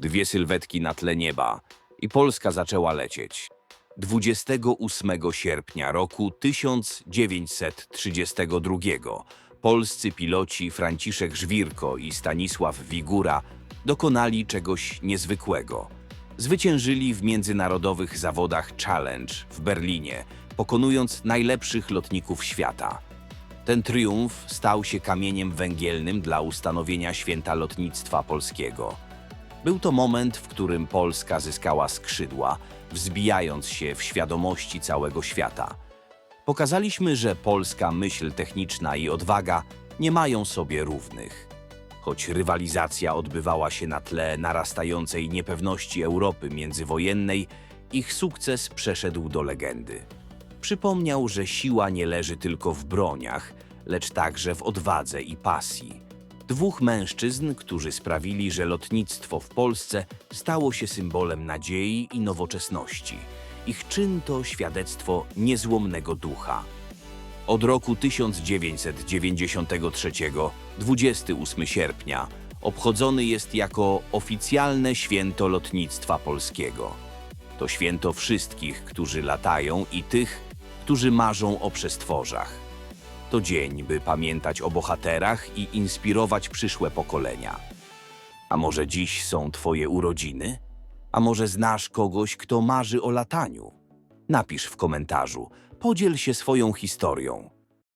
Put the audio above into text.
dwie sylwetki na tle nieba i Polska zaczęła lecieć. 28 sierpnia roku 1932 polscy piloci Franciszek Żwirko i Stanisław Wigura dokonali czegoś niezwykłego. Zwyciężyli w międzynarodowych zawodach Challenge w Berlinie, pokonując najlepszych lotników świata. Ten triumf stał się kamieniem węgielnym dla ustanowienia święta lotnictwa polskiego. Był to moment, w którym Polska zyskała skrzydła, wzbijając się w świadomości całego świata. Pokazaliśmy, że polska myśl techniczna i odwaga nie mają sobie równych. Choć rywalizacja odbywała się na tle narastającej niepewności Europy międzywojennej, ich sukces przeszedł do legendy. Przypomniał, że siła nie leży tylko w broniach, lecz także w odwadze i pasji. Dwóch mężczyzn, którzy sprawili, że lotnictwo w Polsce stało się symbolem nadziei i nowoczesności. Ich czyn to świadectwo niezłomnego ducha. Od roku 1993, 28 sierpnia, obchodzony jest jako oficjalne święto lotnictwa polskiego. To święto wszystkich, którzy latają i tych, którzy marzą o przestworzach. To dzień, by pamiętać o bohaterach i inspirować przyszłe pokolenia. A może dziś są Twoje urodziny? A może znasz kogoś, kto marzy o lataniu? Napisz w komentarzu, podziel się swoją historią.